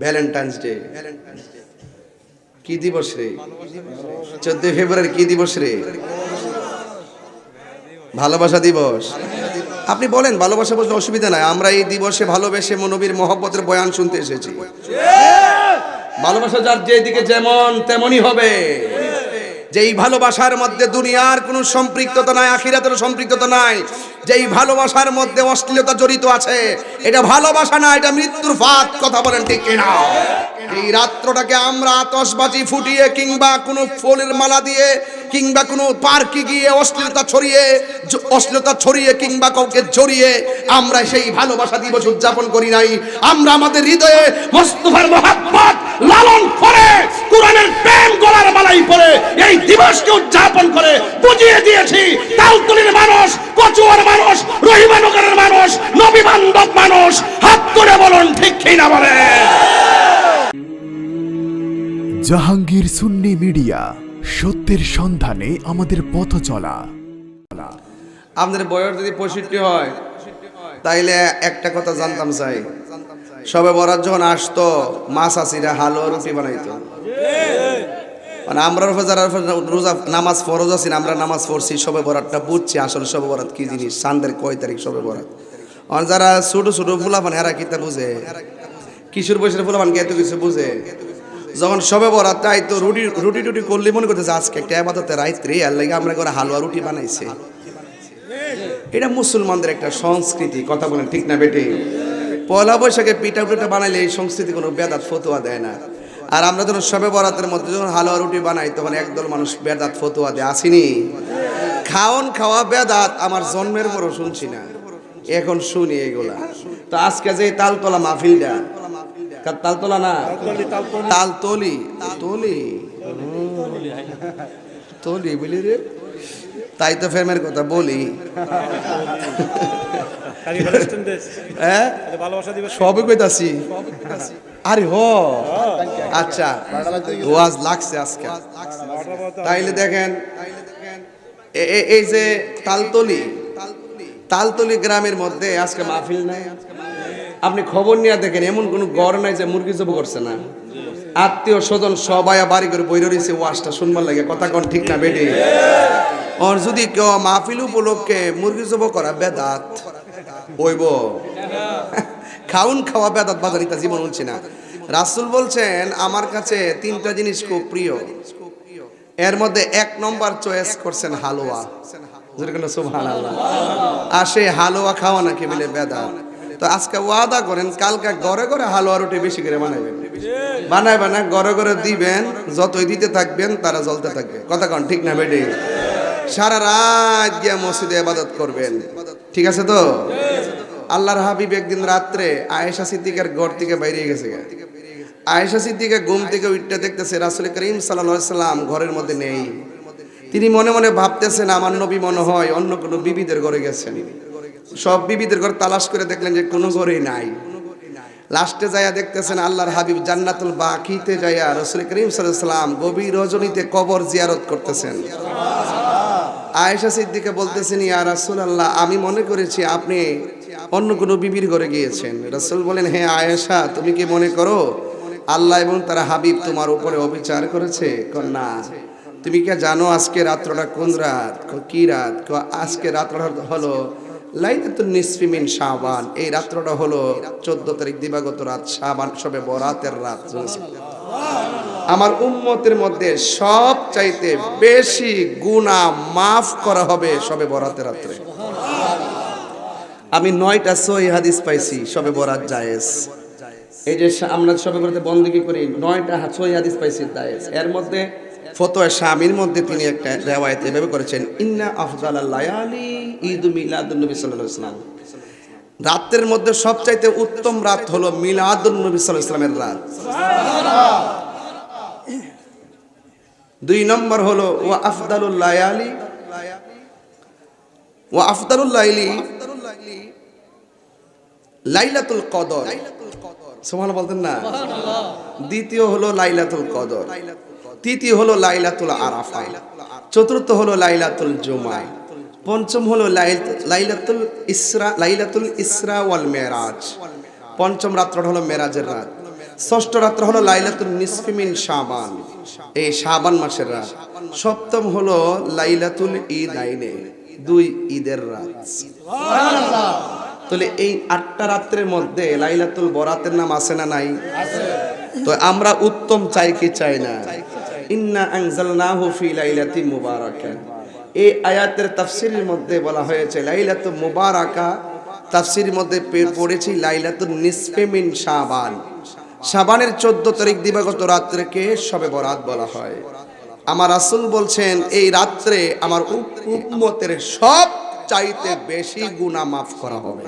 Valentine's day কি দিবস রে? চোদ্দই ফেব্রুয়ারি কি দিবস রে? ভালোবাসা দিবস। আপনি বলেন, ভালোবাসা বলতে অসুবিধা নাই। আমরা এই দিবসে ভালোবেসে মনবীর মহব্বতের বয়ান শুনতে এসেছি। ভালোবাসা যার যেদিকে যেমন, তেমনই হবে। যেই ভালোবাসার মধ্যে দুনিয়ার কোনো সম্পৃক্ততা নাই আখিরাতের সম্পৃক্ততা নাই। যেই ভালোবাসার মধ্যে অশ্লীলতা জড়িত আছে, এটা ভালোবাসা না, এটা মৃত্যুর ফাঁদ, কথা বলেন ঠিক কিনা? এই রাত্রটাকে আমরা আতশবাজি ফুটিয়ে কিংবা কোনো ফুলের মালা দিয়ে কিংবা কোনো পার্কে গিয়ে অশ্লীলতা ছড়িয়ে অশ্লীলতা ছড়িয়ে কিংবা কাউকে জড়িয়ে আমরা সেই ভালোবাসা দিবস উদযাপন করি নাই। আমরা আমাদের হৃদয়ে মোস্তফার মহাব্বত লালন করে, কোরআনের প্রেম গলার মালাই পরে এই দিবসকে উদযাপন করে বুঝিয়ে দিয়েছি তালতলির মানুষ কচুয়ার মানুষ রহিমানগরের মানুষ নবী বান্ধব মানুষ হাত তুলে বলুন ঠিক কি না বলে? জাহাঙ্গীর সুন্নি মিডিয়া সত্যের সন্ধানে আমাদের পথ চলা। আপনাদের বয়স যদি পঁয়ষট্টি হয় তাইলে একটা কথা জানতাম চাই সবে বরাত যখন আসতো মাছ আসিরা হালো রুটি বানাইতো। মানে আমরা যারা রোজা, নামাজ ফরজ আছি আমরা নামাজ পড়ছি, সবে বরাতটা বুঝছি আসলে সবে বরাত কি জিনিস, সান্দের কয় তারিখ সবে বরাত। আর যারা ছোট ছোট ফুলাফান হেরা কিতা বুঝে? কিশোর বয়সের ফুলাফান এত কিছু বুঝে? যখন সবে বরাত, তাই তো রুটি রুটি টুটি করলে মনে করতেছে, আজকে একটা আবাদতে রাইত্রে আর লাগে আমরা করে হালুয়া রুটি বানাইছে। এটা মুসলমানদের একটা সংস্কৃতি, কথা বলেন ঠিক না বেটে? পয়লা বৈশাখে পিঠা পিঠা বানাইলে এই সংস্কৃতি কোনো বেদাত, ফতুয়া দেয় না। আর আমরা যখন সবে বরাতের মধ্যে যখন হালুয়া রুটি বানাই তখন একদল মানুষ বেদাত ফতুয়া দেয়। আসিনি? খাওন খাওয়া বেদাত আমার জন্মের পরও শুনছি না। এখন শুনি এগুলা। তো আজকে যে তালতলা মাহফিলটা তালতলা না? তালতলি তলি? তলি বলি রে। তাই তো ফেমের কথা বলি। হ্যাঁ? সবই কইতাছি। আরে হ। আচ্ছা ওয়াজ লাগছে আজকে। তাইলে দেখেন এই যে তালতলি তালতলি গ্রামের মধ্যে আজকে মাহফিল নাই। আপনি খবর নিয়ে দেখেন, এমন কোনো গড় নাই যে মুরগি জব করছে না। আত্মীয় স্বজন সবাই বাড়ি করে বই রয়েছে, ওয়াজটা শুনবার লাগে, কথা কোন ঠিক না বেটি? আর যদি কেউ মাহফিল উপলক্ষে মুরগি জব করা বেদাত ওইব খাউন খাওয়া বেদাত বাজার ইতা জীবন উঠছে না। রাসুল বলছেন, আমার কাছে তিনটা জিনিস খুব প্রিয়। এর মধ্যে এক নম্বর চয়েস করছেন হালুয়া। সেই হালুয়া খাওয়া নাকি বলে বেদাত। তো আজকে ওয়াদা করেন, কালকে ঘরে ঘরে হালুয়া রুটি বেশি করে বানাবেন বানায় না, ঘরে ঘরে দিবেন, যতই দিতে থাকবেন, তারা জ্বলতে থাকবে। কথা কন ঠিক না, বেডি? সারা রাত গিয়া মসজিদে আবাদত করবেন। ঠিক আছে তো? আল্লাহর হাবিব একদিন রাত্রে আয়েশা সিদ্দিকের ঘর থেকে বাইরে গেছে আয়েশা সিদ্দিকা ঘুম থেকে উঠতে দেখতেছে, রাসুল করিম সাল্লাম ঘরের মধ্যে নেই। তিনি মনে মনে ভাবতেছেন, আমার নবী মনে হয় অন্য কোনো বিবিদের ঘরে গেছেন। সব বিবিদের ঘর তালাশ করে দেখলেন যে কোনো ঘরেই নাই। লাস্টে যাইয়া দেখতেছেন আল্লাহর হাবিব জান্নাতুল বাকিতে যাইয়া রসুল করিম সাল্লাম গভীর রজনীতে কবর জিয়ারত করতেছেন। আয়েশা সিদ্দিকে বলতেছেন, ইয়া রাসূল আল্লাহ আমি মনে করেছি আপনি অন্য কোনো বিবির ঘরে গিয়েছেন। রাসূল বলেন হ্যাঁ আয়েশা, তুমি কি মনে করো, আল্লাহ এবং তারা হাবিব তোমার উপরে অবিচার করেছে? না। তুমি কি জানো আজকে রাত্রটা কোন রাত? কি রাত? আজকে রাত্রটা হলো লাইলাতুন নিসফি মিন শাবান। এই রাত্রটা হলো 14 তারিখ দিবাগত রাত, শাবান সবে বরাতের রাত। আমার উম্মতের মধ্যে সব চাইতে বেশি গুণা মাফ করা হবে সবে বরাতের রাত্রে। আমি নয়টা সই হাদিস পাইছি, সবে বরাত জায়েজ। এই যে আমরা সবে বরাতে বন্দী করি? নয়টা সই হাদিস পাইছি জায়েজ। এর মধ্যে ফতোয়া স্বামীর মধ্যে তিনি একটা রেওয়ায়ত এভাবে করেছেন, ইন্না আফজাল লায়ালি ঈদ মিলাদুন নবী সাল্লাল্লাহু আলাইহি ওয়াসাল্লাম। রাতের মধ্যে সবচাইতে উত্তম রাত হলো মিলাদুন নবী সাল্লাল্লাহু আলাইহি ওয়াসাল্লামের রাত। দুই নম্বর হলো, ওয়া আফদালুল লায়ালি, ওয়া আফদালুল লাইলি লাইলাতুল কদর সুবহানাল্লাহ বলতেন না? দ্বিতীয় হলো লাইলাতুল কদর তৃতীয় হলো লাইলাতুল আরাফা চতুর্থ হলো লাইলাতুল জুমা পঞ্চম হলো লাইল- লাইলাতুল ইসরা লাইলাতুল ইসরা ওয়াল মেরাজ পঞ্চম রাত্রটা হলো মেরাজের রাত। ষষ্ঠ রাত্র হলো লাইলাতুল নিসফিমিন শাবান এই শাবান মাসের রাত। সপ্তম হলো লাইলাতুল ঈদ আইনে। দুই ঈদের রাত। তাহলে এই আটটা রাত্রের মধ্যে লাইলাতুল বরাতের নাম আছে না নাই? তো আমরা উত্তম চাই কি চাই না? ইন্না আনজালনাহু ফি লাইলাতি এই আয়াতের তাফসীরের মধ্যে বলা হয়েছে লাইলাতু মুবারাকা তাফসীরের মধ্যে পড়েছি লাইলাতুন নিসফে মিন শাবান। শাবানের 14 তারিখ দিবাগত রাত্রেকে শবে বরাত বলা হয়। আমার রাসূল বলছেন এই রাত্রে আমার উপ- উম্মতের সব চাইতে বেশি গুনাহ মাফ করা হবে।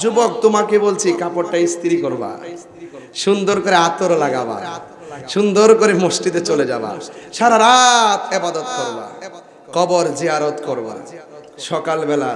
যুবক তোমাকে বলছি কাপড়টা ইস্ত্রি করবা সুন্দর করে আতর লাগাবা সুন্দর করে মসজিদে চলে যাবা সারা রাত এবাদত করবা কবর জিয়ারত করবা সকালবেলা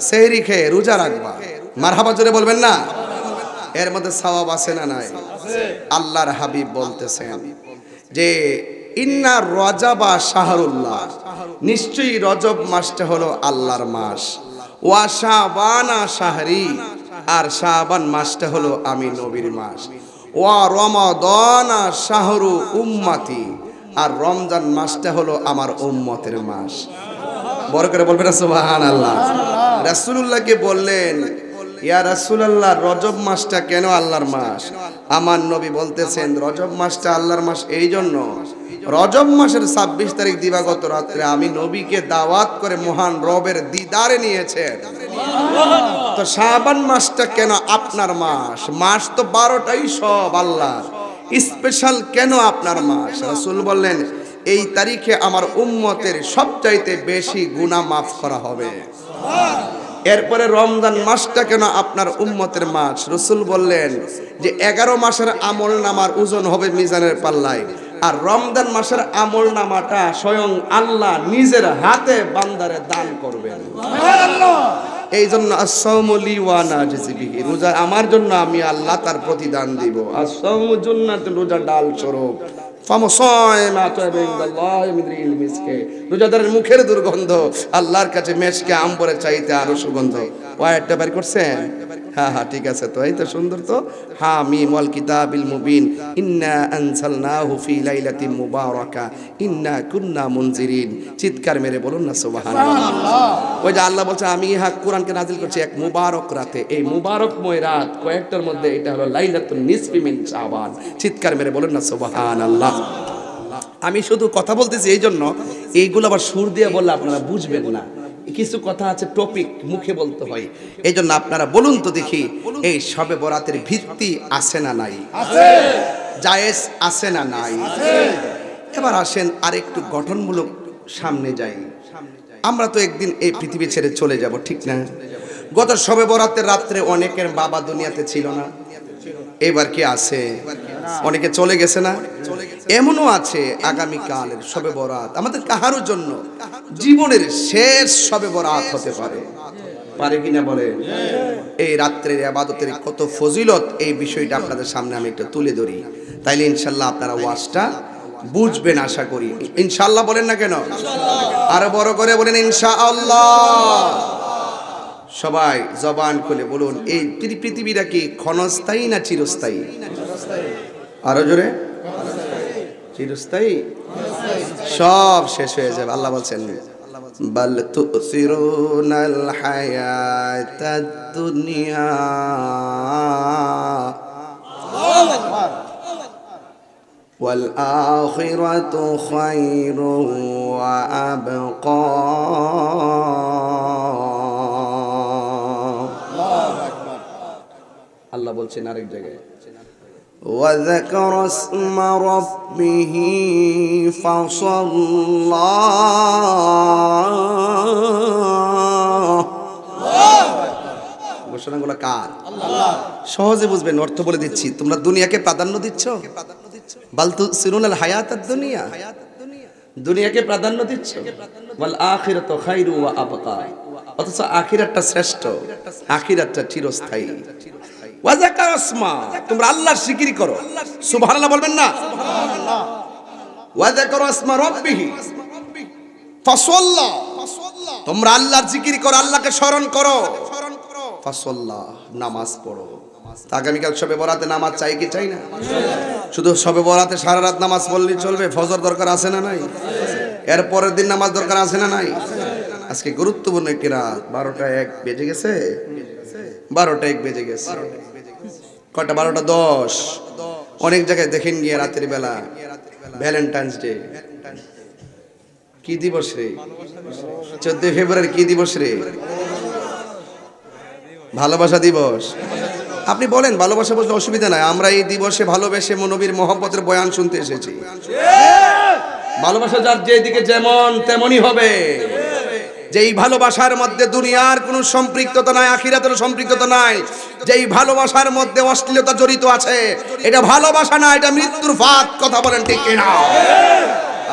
সেহরি খেয়ে রোজা রাখবা। মারহাবা জোরে বলবেন না? এর মধ্যে সওয়াব আছে না নাই? আল্লাহর হাবিব বলতেছেন যে ইন্না রজাবা শাহরুল্লাহ। নিশ্চয়ই রজব মাসটা হলো আল্লাহর মাস। ওয়া শাবানা শাহরি, আর শাবান মাসটা হলো আমি নবীর মাস। ওয়া রমাদানা শাহরু উম্মতি, আর রমজান মাসটা হলো আমার উম্মতের মাস। বড় করে বলবেন সুবাহান আল্লাহ রাসূলুল্লাহকে বললেন ইয়া রাসূলুল্লাহ রজব মাসটা কেন আল্লাহর মাস? আমার নবী বলতেছেন রজব মাসটা আল্লাহর মাস এই জন্য রজব মাসের ছাব্বিশ তারিখ দিবাগত রাত্রে আমি নবীকে দাওয়াত করে মহান রবের দিদারে নিয়েছেন। তো শাবান মাসটা কেন আপনার মাস? মাস তো বারোটাই সব আল্লাহর। স্পেশাল কেন আপনার মাস? রাসূল বললেন এই তারিখে আমার উম্মতের সবচাইতে বেশি গুণা মাফ করা হবে। এরপরে রমজান মাসটা কেন আপনার উম্মতের মাস? রসুল বললেন যে এগারো মাসের আমল নামার ওজন হবে মিজানের পাল্লায়। আর রমজান মাসের আমল নামাটা স্বয়ং আল্লাহ নিজের হাতে বান্দারে দান করবেন। এই জন্য আসৌমলি ওয়ানা রোজা আমার জন্য আমি আল্লাহ তার প্রতিদান দিব। আসৌম জন্য রোজা ডাল স্বরূপ। রোজাদারের মুখের দুর্গন্ধ আল্লাহর কাছে মেশকে আম্বরের চাইতে আরও সুগন্ধ। ও একটা বের করছেন? হ্যাঁ হ্যাঁ ঠিক আছে তো। এই তো সুন্দর তো। হ্যাঁ মিম ওয়াল কিতাবিল মুবিন। ইন্না আনজালনাহু ফি লাইলাতিন মুবারাকা। ইন্না কুন্না মুনজিরিন। চিৎকার মেরে বলুন না সুবহানাল্লাহ। ওই যে আল্লাহ বলছে আমি ইহা কোরআনকে নাজিল করছি এক মুবারক রাতে। এই মুবারকময় রাত কয়েকটার মধ্যে এটা হলো লাইলাতুন নিসফি মিন শাবান। চিৎকার মেরে বলুন না সুবহানাল্লাহ। আমি শুধু কথা বলতেছি এই জন্য এইগুলো আবার সুর দিয়ে বললে আপনারা বুঝবেন না। কিছু কথা আছে টপিক মুখে বলতে হয়। এই জন্য আপনারা বলুন তো দেখি এই সবে বরাতের ভিত্তি আছে না নাই? জায়েজ আছে না নাই? এবার আসেন আর একটু গঠনমূলক সামনে যাই। আমরা তো একদিন এই পৃথিবী ছেড়ে চলে যাব ঠিক না? গত সবে বরাতের রাত্রে অনেকের বাবা দুনিয়াতে ছিল না। এবার কি আছে? অনেকে চলে গেছে না? এমনও আছে আগামী কালের সবে বরাত। আমাদের কাহারও জন্য জীবনের শেষ সবে বরাত হতে পারে। পারে কিনা বলে? এই রাত্রের আবাদতের কত ফজিলত, এই বিষয়টা আপনাদের সামনে আমি একটু তুলে ধরি। তাইলে ইনশাল্লাহ আপনারা ওয়াজটা বুঝবেন আশা করি। ইনশাল্লাহ বলেন না কেন? আরও বড় করে বলেন ইনশাআল্লাহ। সবাই জবান খুলে বলুন এই পৃথি- পৃথিবীটা কি ক্ষণস্থায়ী না চিরস্থায়ী আরো জোরে চিরস্থায়ী সব শেষ হয়ে যাবে আল্লাহ বলছেন বাল তুসিরুনাল হায়াতাদ দুনিয়া والآخرة خير وأبقى আল্লাহ বলছেন আরেক জায়গায় وذكر اسم ربه فصلى ঘোষণাগুলো কার সহজে বুঝবেন অর্থ বলে দিচ্ছি তোমরা দুনিয়াকে প্রাধান্য দিচ্ছ বালতু সিরুনাল হায়াতাত দুনিয়া দুনিয়াকে প্রাধান্য দিচ্ছ ওয়াল আখিরাত খায়রু ওয়া আবকা অথচ আখিরাতটা শ্রেষ্ঠ আখিরাতটা চিরস্থায়ী ওয়া যাকার আসমা তোমরা আল্লাহর জিকির করো। সুবহানাল্লাহ বলবেন না? ওয়া যাকার আসমা রাব্বিহি তোমরা আল্লাহর জিকির করো, আল্লাহকে স্মরণ করো। নামাজ পড়ো। আগামীকাল সবে বরাতে নামাজ চাই কি চাই না? শুধু সবে বরাতে সারা রাত নামাজ পড়লেই চলবে, ফজর দরকার আছে না নাই? এর পরের দিন নামাজ দরকার আছে না নাই? আজকে গুরুত্বপূর্ণ একটি রাত, বারোটা এক বেজে গেছে? বারোটা এক বেজে গেছে। কটা বারোটা? দশ। অনেক জায়গায় দেখেন গিয়ে রাতের বেলা। ভ্যালেন্টাইন্স ডে কি দিবস রে? চোদ্দই ফেব্রুয়ারি কি দিবস রে? ভালোবাসা দিবস। আপনি বলেন, ভালোবাসা বলতে অসুবিধা নাই। আমরা এই দিবসে ভালোবেসে মনবীর মহব্বতের বয়ান শুনতে এসেছি। ভালোবাসা যার যেদিকে যেমন, তেমনই হবে। যেই ভালোবাসার মধ্যে দুনিয়ার কোনো সম্পৃক্ততা নাই আখিরাতের সম্পৃক্ততা নাই, যেই ভালোবাসার মধ্যে অশ্লীলতা জড়িত আছে, এটা ভালোবাসা না, এটা মৃত্যুর ফাঁদ, কথা বলেন ঠিক কিনা?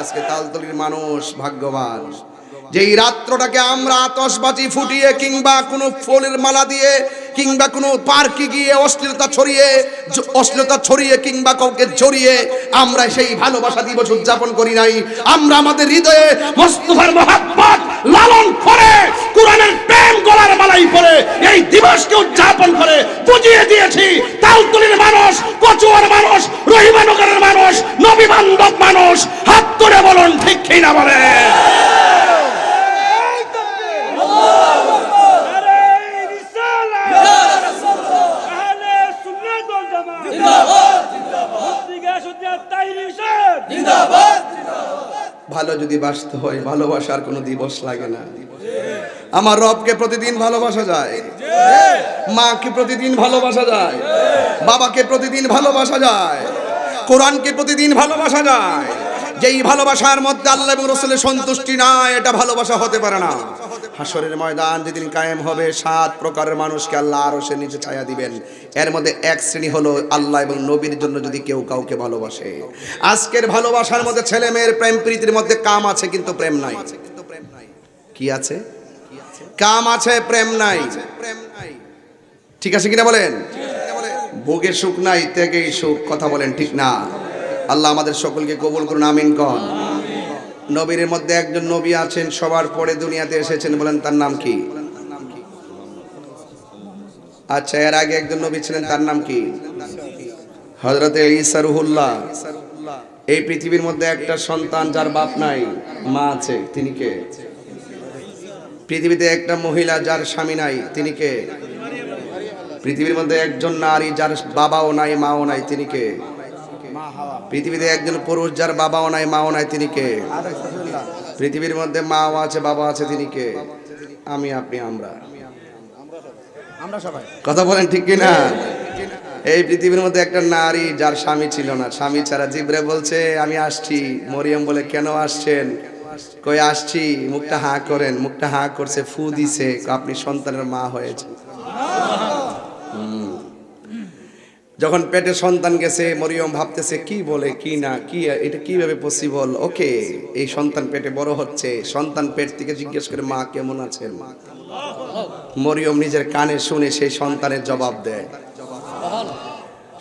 আজকে তালতলির মানুষ ভাগ্যবান। যেই রাত্রটাকে আমরা আতশবাজি ফুটিয়ে কিংবা কোনো ফুলের মালা দিয়ে কিংবা কোনো পার্কে গিয়ে অশ্লীলতা ছড়িয়ে অশ্লীলতা ছড়িয়ে কিংবা কাউকে জড়িয়ে আমরা সেই ভালোবাসা দিবস উদযাপন করি নাই। আমরা আমাদের হৃদয়ে মোস্তফার মহাব্বত লালন করে, কোরআনের প্রেম গলার মালাই পরে এই দিবসকে উদযাপন করে বুঝিয়ে দিয়েছি, তালতলির মানুষ, কচুয়ার মানুষ রহিমানগরের মানুষ, নবী বান্ধব মানুষ, হাত তুলে বলুন ঠিক কি না ভালো যদি বাসতে হয়, ভালোবাসার কোনো দিবস লাগে না। আমার রবকে প্রতিদিন ভালোবাসা যায়। মাকে প্রতিদিন ভালোবাসা যায়। বাবাকে প্রতিদিন ভালোবাসা যায়। কোরআনকে প্রতিদিন ভালোবাসা যায়। যেই ভালোবাসার মধ্যে আল্লাহ এবং রসুলের সন্তুষ্টি নাই, এটা ভালোবাসা হতে পারে না। হাসরের ময়দান যেদিন কায়েম হবে, সাত প্রকারের মানুষকে আল্লাহ আরও সে নিচে ছায়া দিবেন। এর মধ্যে এক শ্রেণি হলো আল্লাহ এবং নবীর জন্য যদি কেউ কাউকে ভালোবাসে। আজকের ভালোবাসার মধ্যে ছেলে মেয়ের প্রেম প্রীতির মধ্যে কাম আছে কিন্তু প্রেম নাই। কি আছে? কাম আছে, প্রেম নাই। প্রেম নাই ঠিক আছে কিনা বলেন? ভোগের সুখ নাই, ত্যাগেই সুখ, কথা বলেন ঠিক না। আল্লাহ আমাদের সকলকে কবুল করুন, আমিন কন। নবীর মধ্যে একজন নবী আছেন, সবার পরে দুনিয়াতে এসেছেন বলেন, তার নাম কি? আচ্ছা এর আগে একজন নবী ছিলেন, তার নাম কি? হজরতে ঈসা রুহুল্লাহ। এই পৃথিবীর মধ্যে একটা সন্তান যার বাপ নাই, মা আছে, তিনি কে? পৃথিবীতে একটা মহিলা যার স্বামী নাই, তিনি কে? পৃথিবীর মধ্যে একজন নারী যার বাবাও নাই, মাও নাই, তিনি কে? পৃথিবীতে একজন পুরুষ যার বাবাও নাই মাও নাই তিনি কে? পৃথিবীর মধ্যে মাও আছে বাবা আছে তিনি কে? আমি আপনি আমরা। কথা বলেন ঠিক কিনা? এই পৃথিবীর মধ্যে একটা নারী যার স্বামী ছিল না। স্বামী ছাড়া জিব্রে বলছে আমি আসছি। মরিয়ম বলে কেন আসছেন? কই আসছি। মুখটা হাঁ করেন মুখটা হাঁ করছে ফু দিছে। আপনি সন্তানের মা হয়েছে যখন পেটে সন্তান গেছে মরিয়ম ভাবতেছে, কি বলে, কি না, কি, এটা কীভাবে পসিবল ওকে, এই সন্তান পেটে বড় হচ্ছে, সন্তান পেট থেকে জিজ্ঞেস করে মা কেমন আছেন? মরিয়ম নিজের কানে শুনে সেই সন্তানের জবাব দেয়।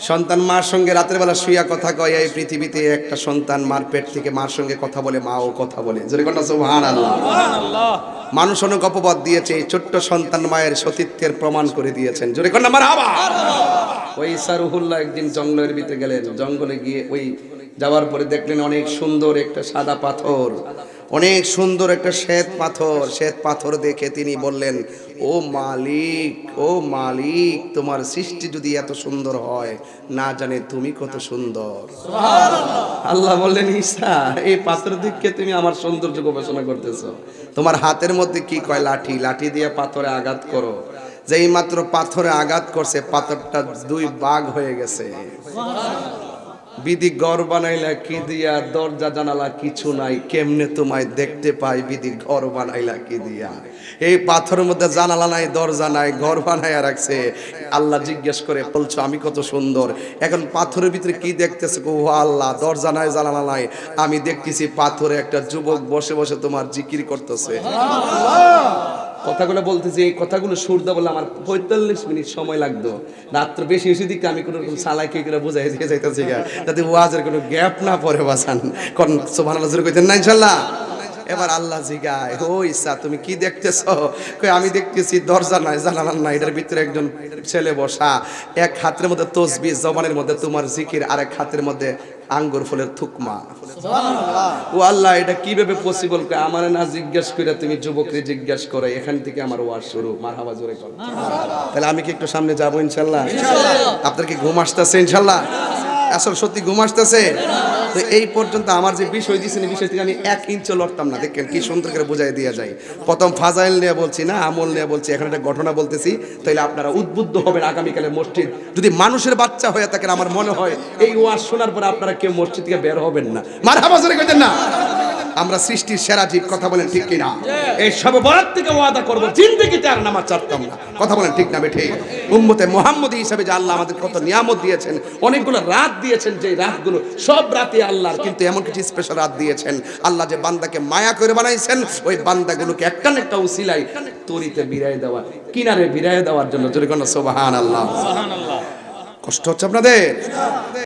সন্তান মার সঙ্গে রাতের বেলা শুইয়া কথা কয়, এই পৃথিবীতে একটা সন্তান মার পেট থেকে মার সঙ্গে কথা বলে বলে। জোরে কথা আল্লাহ মানুষ অনেক অপবাদ দিয়েছে ছোট্ট সন্তান মায়ের সতীত্বের প্রমাণ করে দিয়েছেন। জোরে কন্যা মার ওই সারুহুল্লাহ একদিন জঙ্গলের ভিতরে গেলেন। জঙ্গলে গিয়ে ওই যাওয়ার পরে দেখলেন অনেক সুন্দর একটা সাদা পাথর। অনেক সুন্দর একটা শ্বেত পাথর। শ্বেত পাথর দেখে তিনি বললেন ও মালিক ও মালিক তোমার সৃষ্টি যদি এত সুন্দর হয় না জানে তুমি কত সুন্দর। আল্লাহ বললেন ঈসা এই পাথর দিককে তুমি আমার সৌন্দর্য গবেষণা করতেছো। তোমার হাতের মধ্যে কি কয় লাঠি? লাঠি দিয়ে পাথরে আঘাত করো। যেই মাত্র পাথরে আঘাত করছে, পাথরটা দুই বাঘ হয়ে গেছে। বিধি ঘর বানাইলা কি দিয়া, দরজা, জানালা কিছু নাই, কেমনে তোমায় দেখতে পাই? বিধি ঘর বানাইলা কি দিয়া? এই পাথরের মধ্যে জানালা নাই, দরজা নাই, ঘর বানাইয়া রাখছে। আল্লাহ জিজ্ঞেস করে, বলছো, আমি কত সুন্দর। এখন পাথরের ভিতরে কি দেখতেছে? ও আল্লাহ, দরজা নাই, জানালা নাই। আমি দেখতেছি পাথরে একটা যুবক বসে বসে তোমার জিকির করতেছে। কথাগুলো বলতে যে, কথাগুলো সুরদা বলে আমার পঁয়তাল্লিশ মিনিট সময় লাগতো। রাত্র বেশি বেশি দিকে আমি কোনো রকম সালাই কে করে বোঝাই দিয়ে যাইতেছি যাতে ওয়াজের কোনো গ্যাপ না পড়ে বাসান। কারণ সোভান আল্লাহ কইতেন না, ইনশাল্লাহ। এবার আল্লাহ জিগায় ও ইসা তুমি কি দেখতেছ? কই আমি দেখতেছি দরজা নাই জানালা নাই এটার ভিতরে একজন ছেলে বসা। এক হাতের মধ্যে তসবি জবানের মধ্যে তোমার জিকির আর এক হাতের মধ্যে আঙ্গুর ফুলের থুকমা। ও আল্লাহ এটা কীভাবে পসিবল আমার না জিজ্ঞেস করে তুমি যুবকরে জিজ্ঞেস করে এখান থেকে আমার ওয়াজ শুরু। মারহাবা জোরে করো তাহলে আমি কি একটু সামনে যাব ইনশাল্লাহ আপনার কি ঘুম আসতেছে ইনশাল্লাহ আসলে সত্যি ঘুম আসতেছে? তো এই পর্যন্ত আমার যে বিষয় দিয়েছেন, এই বিষয় থেকে আমি এক ইঞ্চ লড়তাম না। দেখেন কি সুন্দর করে বোঝাই দেওয়া যায়। প্রথম ফাজাইল নিয়ে বলছি না, আমল নিয়ে বলছি, এখন একটা ঘটনা বলতেছি, তাইলে আপনারা উদ্বুদ্ধ হবেন আগামীকালের মসজিদ। যদি মানুষের বাচ্চা হয়ে থাকেন, আমার মনে হয় এই ওয়াজ শোনার পরে আপনারা কেউ মসজিদ থেকে বের হবেন না। মার হাবাজরে কইতেন না। আমরা সৃষ্টির সেরা জীব কথা বলেন ঠিক কিনা? এই সব বরাত থেকে ওয়াদা করব জিন্দেগিতে আর নামাজ ছাড়তাম না। কথা বলেন ঠিক না বেঠে? উম্মতে মোহাম্মদী হিসাবে যে আল্লাহ আমাদের কত নিয়ামত দিয়েছেন অনেকগুলো রাত দিয়েছেন যে রাতগুলো সব রাতে আল্লাহর কিন্তু এমন কিছু স্পেশাল রাত দিয়েছেন আল্লাহ যে বান্দাকে মায়া করে বানাইছেন ওই বান্দাগুলোকে একটা না একটা উসিলাই তরিতে বিরায় দেওয়া কিনারে বিরায় দেওয়ার জন্য। যদি কোনো সোবাহান আল্লাহ কষ্ট হচ্ছে আপনাদের?